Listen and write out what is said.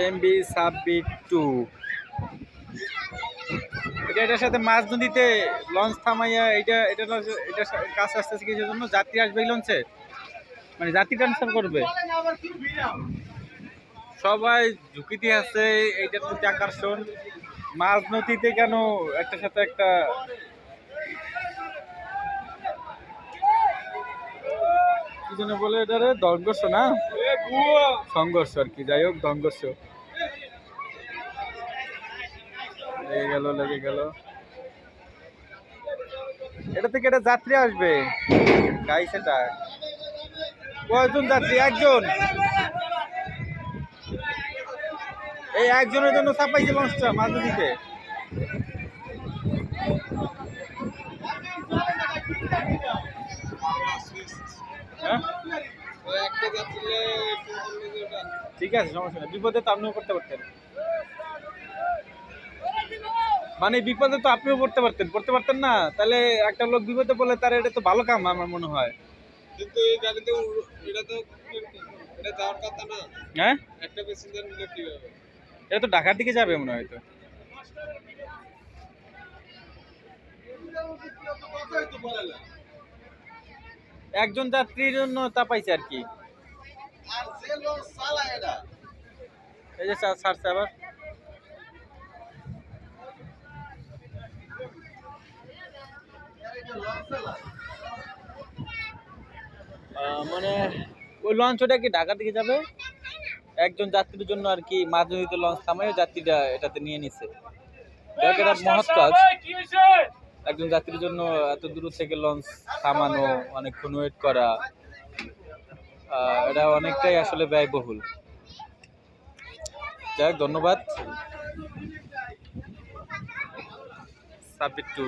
M B submit to. এটা, এটার সাথে মাছ নদীতে লঞ্চ থামাইয়া এটা এটা এটা কাজ আসতেছে কিসের জন্য? যাত্রী আসবে এই লঞ্চে? মানে যাত্রী ট্রান্সফার করবে। সবাই ঝুঁকিতে আছে, এইটার প্রতি আকর্ষণ। মাছ নদীতে কেন একটার সাথে একটা কি যেন বলে এটারে? সংঘর্ষ না? সংঘর্ষ আর কি, যাই হোক সংঘর্ষ লেগে গেল লেগে গেল। এটা থেকে একটা যাত্রী আসবে। গাই সেটা। কয়জন যাত্রী? একজন। এই একজনের জন্য চাপাইছে লঞ্চটা মাঝে দিতে হ্যাঁ ঠিক আছে সমস্যা নেই। বিপদে তো আপনিও করতে পারতেন। মানে বিপদে তো আপনিও পড়তে পারতেন। পড়তে পারতেন না? তাহলে একটা লোক বিপদে পড়লে তার এটা তো ভালো কাম আমার মনে হয়। কিন্তু এই গাড়িতে এটা তো এটা যাওয়ার কথা না। হ্যাঁ? একটা প্যাসেঞ্জার নিলে কি হবে? এটা তো ঢাকার দিকে যাবে মনে হয় তো। একজন যাত্রীর জন্য তা পাইছে আর কি। এই যে ছাড়ছে আবার। মানে ওই লঞ্চ ওটা কি ঢাকার দিকে যাবে? একজন যাত্রীর জন্য আর কি মাঝনদীতে লঞ্চ থামায় যাত্রীটা এটাতে নিয়ে নিছে। মহৎ কাজ। একজন যাত্রীর জন্য এত দূর থেকে লঞ্চ থামানো অনেকক্ষণ ওয়েট করা এটা অনেকটাই আসলে ব্যয়বহুল। যাই হোক, ধন্যবাদ। Submit to